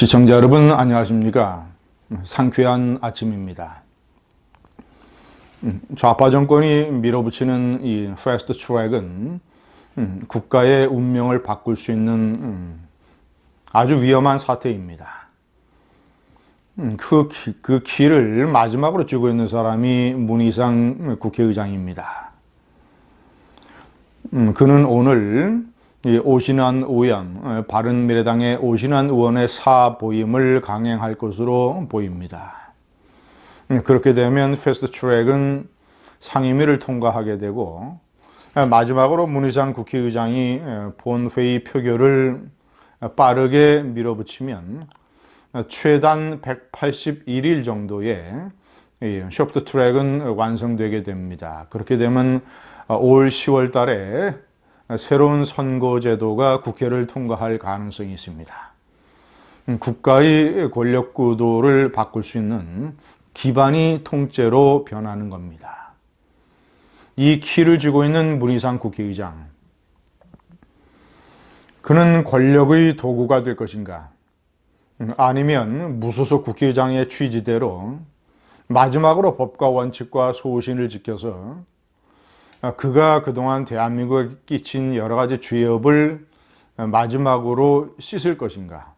시청자 여러분 안녕하십니까? 상쾌한 아침입니다. 음, 좌파 정권이 밀어붙이는 이 패스트 트랙은 음, 국가의 운명을 바꿀 수 있는 음, 아주 위험한 사태입니다. 그, 기- 그 길을 마지막으로 쥐고 있는 사람이 문희상 국회의장입니다. 음, 그는 오늘 이 오신환 의원, 어, 바른미래당의 오신환 의원의 사보임을 강행할 것으로 보입니다. 음, 그렇게 되면 패스트 트랙은 상임위를 통과하게 되고 어, 마지막으로 문희상 국회의장이 어, 본회의 표결을 어, 빠르게 밀어붙이면 어, 최단 181일 정도의 이 쇼프트 트랙은 완성되게 됩니다. 그렇게 되면 어, 올 10월 달에 새로운 선거제도가 국회를 통과할 가능성이 있습니다. 음, 국가의 권력 구도를 바꿀 수 있는 기반이 통째로 변하는 겁니다. 이 키를 쥐고 있는 문희상 국회의장. 그는 권력의 도구가 될 것인가? 음, 아니면 무소속 국회의장의 취지대로 마지막으로 법과 원칙과 소신을 지켜서 아, 그가 그동안 대한민국에 끼친 여러 가지 죄업을 마지막으로 씻을 것인가?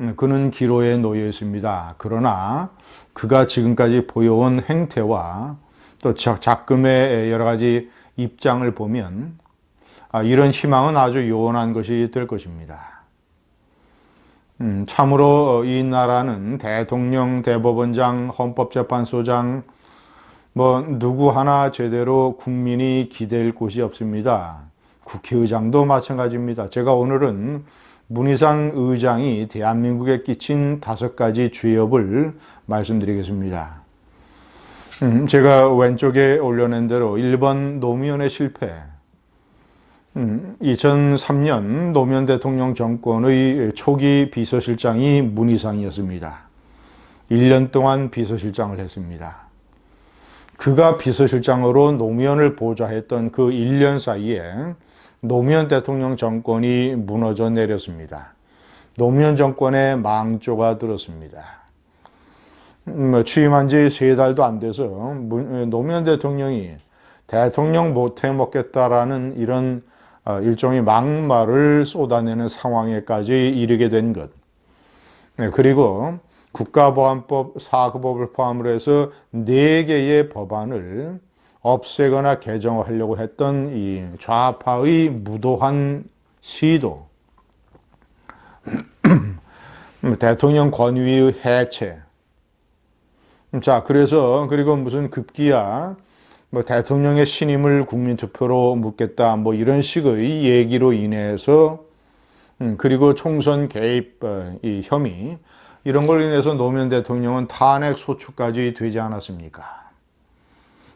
음, 그는 기로에 놓여 있습니다. 그러나 그가 지금까지 보여온 행태와 또 자- 작금의 여러 가지 입장을 보면 아, 이런 희망은 아주 요원한 것이 될 것입니다. 음, 참으로 이 나라는 대통령, 대법원장, 헌법재판소장, 뭐 누구 하나 제대로 국민이 기댈 곳이 없습니다. 국회의장도 마찬가지입니다. 제가 오늘은 문희상 의장이 대한민국에 끼친 다섯 가지 죄업을 말씀드리겠습니다. 음, 제가 왼쪽에 올려낸 대로 1번 노무현의 실패. 음, 2003년 노무현 대통령 정권의 초기 비서실장이 문희상이었습니다. 1년 동안 비서실장을 했습니다. 그가 비서실장으로 노무현을 보좌했던 그 1년 사이에 노무현 대통령 정권이 무너져 내렸습니다. 노무현 정권의 망조가 들었습니다. 음, 뭐 취임한 지 세 달도 안 돼서 문- 노무현 대통령이 대통령 못해 먹겠다라는 이런 어, 일종의 막말을 쏟아내는 상황에까지 이르게 된 것. 네, 그리고 국가보안법 사법을 포함으로 해서 네 개의 법안을 없애거나 개정하려고 했던 이 좌파의 무도한 시도, 대통령 권위의 해체. 자, 그래서 그리고 무슨 급기야 뭐 대통령의 신임을 국민투표로 묻겠다 뭐 이런 식의 얘기로 인해서 음, 그리고 총선 개입 어, 이 혐의 이런 걸 인해서 노무현 대통령은 탄핵 소추까지 되지 않았습니까?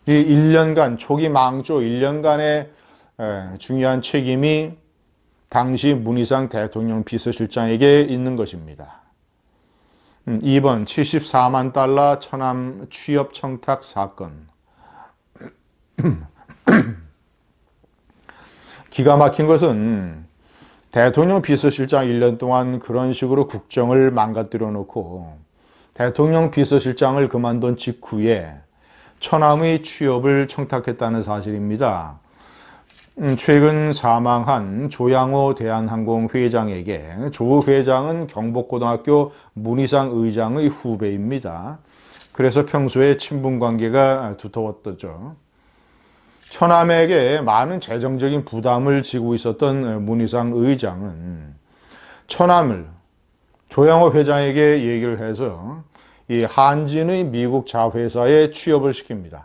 이 1년간 초기 망조 1년간의 에, 중요한 책임이 당시 문희상 대통령 비서실장에게 있는 것입니다. 음, 2번 74만 달러 천암 취업 청탁 사건. 기가 막힌 것은 대통령 비서실장 1년 동안 그런 식으로 국정을 망가뜨려 놓고 대통령 비서실장을 그만둔 직후에 천암의 취업을 청탁했다는 사실입니다. 음, 최근 사망한 조양호 대한항공 회장에게 조 회장은 경복고등학교 문희상 의장의 후배입니다. 그래서 평소에 친분 관계가 두터웠었죠. 천암에게 많은 재정적인 부담을 지고 있었던 문희상 의장은 천암을 조양호 회장에게 얘기를 해서 이 한진의 미국 자회사에 취업을 시킵니다.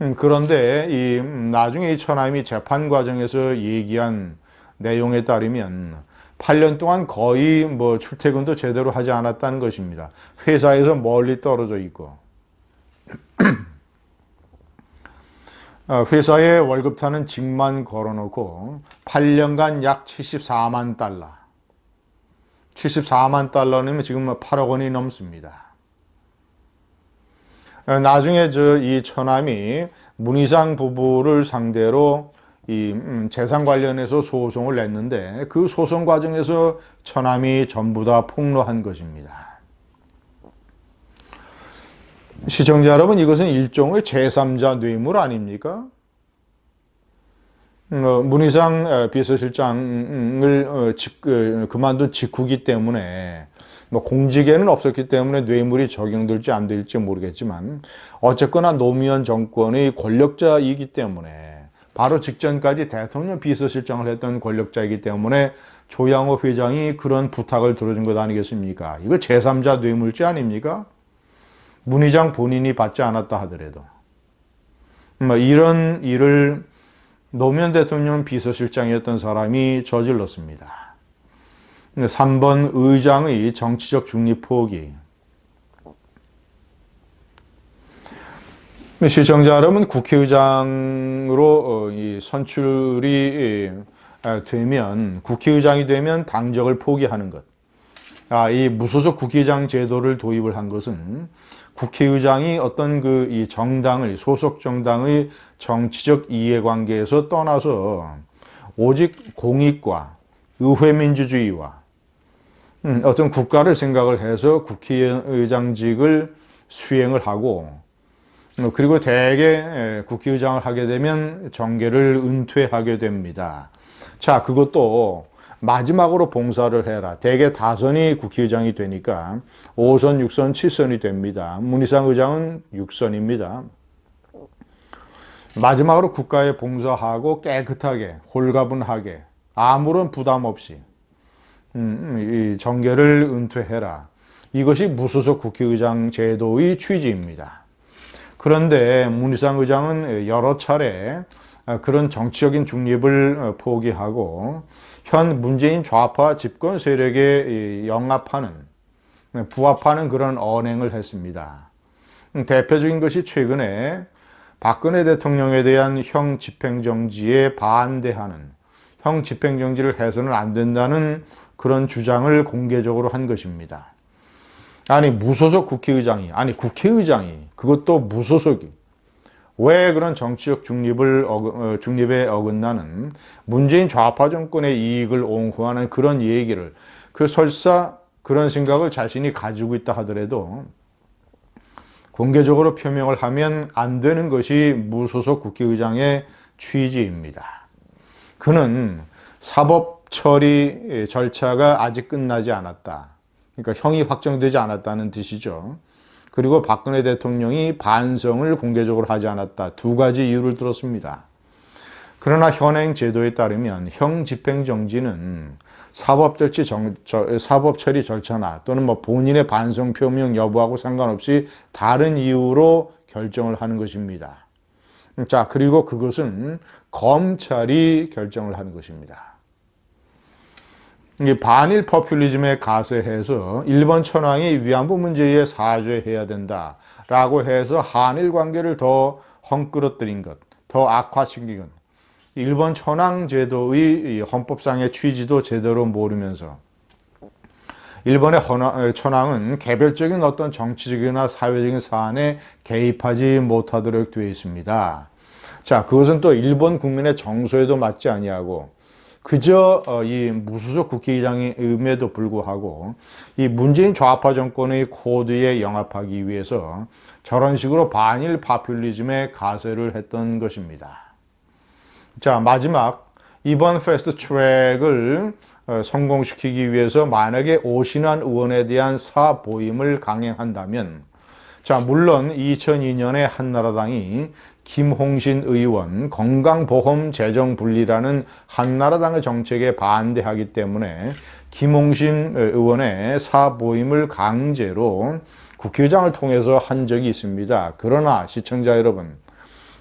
음, 그런데 이 음, 나중에 이 천암이 재판 과정에서 얘기한 내용에 따르면 8년 동안 거의 뭐 출퇴근도 제대로 하지 않았다는 것입니다. 회사에서 멀리 떨어져 있고. 회사에 월급 타는 직만 걸어놓고 8년간 약 74만 달러. 74만 달러면 지금 8억 원이 넘습니다. 어, 나중에 저 이 처남이 문희상 부부를 상대로 이 음, 재산 관련해서 소송을 냈는데 그 소송 과정에서 처남이 전부 다 폭로한 것입니다. 시청자 여러분, 이것은 일종의 제3자 뇌물 아닙니까? 어, 문희상 어, 비서실장을 어, 그만둔 직후기 때문에 뭐 공직에는 없었기 때문에 뇌물이 적용될지 안 될지 모르겠지만 어쨌거나 노무현 정권의 권력자이기 때문에 바로 직전까지 대통령 비서실장을 했던 권력자이기 때문에 조양호 회장이 그런 부탁을 들어준 것 아니겠습니까? 이거 제3자 뇌물죄 아닙니까? 문희장 본인이 받지 않았다 하더라도 뭐 이런 일을 노무현 대통령 비서실장이었던 사람이 저질렀습니다. 3번 의장의 정치적 중립 포기. 시청자 여러분, 국회의장으로 어, 선출이 되면, 국회의장이 되면 당적을 포기하는 것. 아, 이 무소속 국회의장 제도를 도입을 한 것은 국회의장이 어떤 그 이 정당의 소속 정당의 정치적 이해관계에서 떠나서 오직 공익과 의회 민주주의와 음, 어떤 국가를 생각을 해서 국회의장직을 수행을 하고 어, 그리고 대개 국회의장을 하게 되면 정계를 은퇴하게 됩니다. 자, 그것도 마지막으로 봉사를 해라. 대개 다선이 국회의장이 되니까 5선, 6선, 7선이 됩니다. 문희상 의장은 6선입니다. 마지막으로 국가에 봉사하고 깨끗하게, 홀가분하게, 아무런 부담 없이 음, 이 정계를 은퇴해라. 이것이 무소속 국회의장 제도의 취지입니다. 그런데 문희상 의장은 여러 차례 그런 정치적인 중립을 포기하고 현 문재인 좌파 집권 세력에 영합하는 부합하는 그런 언행을 했습니다. 대표적인 것이 최근에 박근혜 대통령에 대한 형 집행정지에 반대하는 형 집행정지를 해서는 안 된다는 그런 주장을 공개적으로 한 것입니다. 아니 무소속 국회의장이 아니 국회의장이 그것도 무소속이 왜 그런 정치적 중립을 어, 중립에 어긋나는 문재인 좌파 정권의 이익을 옹호하는 그런 얘기를 그 설사 그런 생각을 자신이 가지고 있다 하더라도 공개적으로 표명을 하면 안 되는 것이 무소속 국회의장의 취지입니다. 그는 사법 처리 절차가 아직 끝나지 않았다. 그러니까 형이 확정되지 않았다는 뜻이죠. 그리고 박근혜 대통령이 반성을 공개적으로 하지 않았다. 두 가지 이유를 들었습니다. 그러나 현행 제도에 따르면 형 집행정지는 사법 절치 정, 저, 사법 처리 절차나 또는 뭐 본인의 반성 표명 여부하고 상관없이 다른 이유로 결정을 하는 것입니다. 자, 그리고 그것은 검찰이 결정을 하는 것입니다. 반일 퍼퓰리즘에 가세해서 일본 천황이 위안부 문제에 사죄해야 된다라고 해서 한일 관계를 더 헝클어뜨린 것, 더 악화시킨 것, 일본 천황 제도의 헌법상의 취지도 제대로 모르면서 일본의 천황은 개별적인 어떤 정치적이나 사회적인 사안에 개입하지 못하도록 되어 있습니다. 자, 그것은 또 일본 국민의 정서에도 맞지 아니하고 그저 어, 이 무소속 국회의장임에도 불구하고 이 문재인 좌파 정권의 코드에 영합하기 위해서 저런 식으로 반일 파퓰리즘에 가세를 했던 것입니다. 자 마지막 이번 패스트 트랙을 어, 성공시키기 위해서 만약에 오신환 의원에 대한 사보임을 강행한다면 자 물론 2002년에 한나라당이 김홍신 의원 건강보험 재정 분리라는 한나라당의 정책에 반대하기 때문에 김홍신 의원의 사보임을 강제로 국회의장을 통해서 한 적이 있습니다. 그러나 시청자 여러분,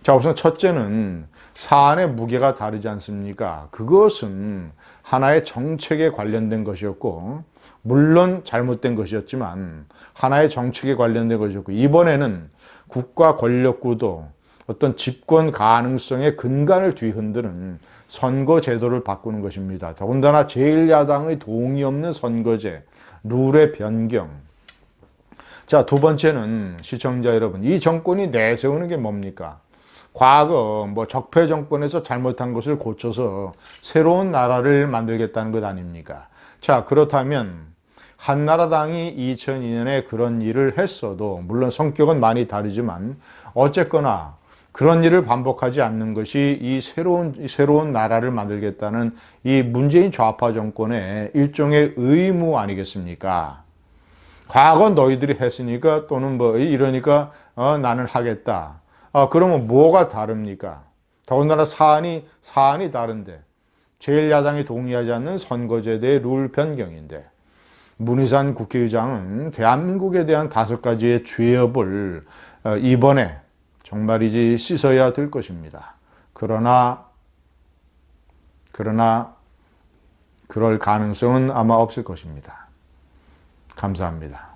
자 우선 첫째는 사안의 무게가 다르지 않습니까? 그것은 하나의 정책에 관련된 것이었고 물론 잘못된 것이었지만 하나의 정책에 관련된 것이었고 이번에는 국가 권력 구도 어떤 집권 가능성의 근간을 뒤흔드는 선거 제도를 바꾸는 것입니다. 더군다나 제1야당의 동의 없는 선거제, 룰의 변경. 자, 두 번째는 시청자 여러분, 이 정권이 내세우는 게 뭡니까? 과거 뭐 적폐 정권에서 잘못한 것을 고쳐서 새로운 나라를 만들겠다는 것 아닙니까? 자, 그렇다면 한나라당이 2002년에 그런 일을 했어도 물론 성격은 많이 다르지만 어쨌거나 그런 일을 반복하지 않는 것이 이 새로운 이 새로운 나라를 만들겠다는 이 문재인 좌파 정권의 일종의 의무 아니겠습니까? 과거 너희들이 했으니까 또는 뭐 이러니까 어, 나는 하겠다. 아, 그러면 뭐가 다릅니까? 더군다나 사안이 사안이 다른데 제1야당이 동의하지 않는 선거제도의 룰 변경인데 문희산 국회의장은 대한민국에 대한 다섯 가지의 죄업을 어, 이번에 정말이지 씻어야 될 것입니다. 그러나 그러나 그럴 가능성은 아마 없을 것입니다. 감사합니다.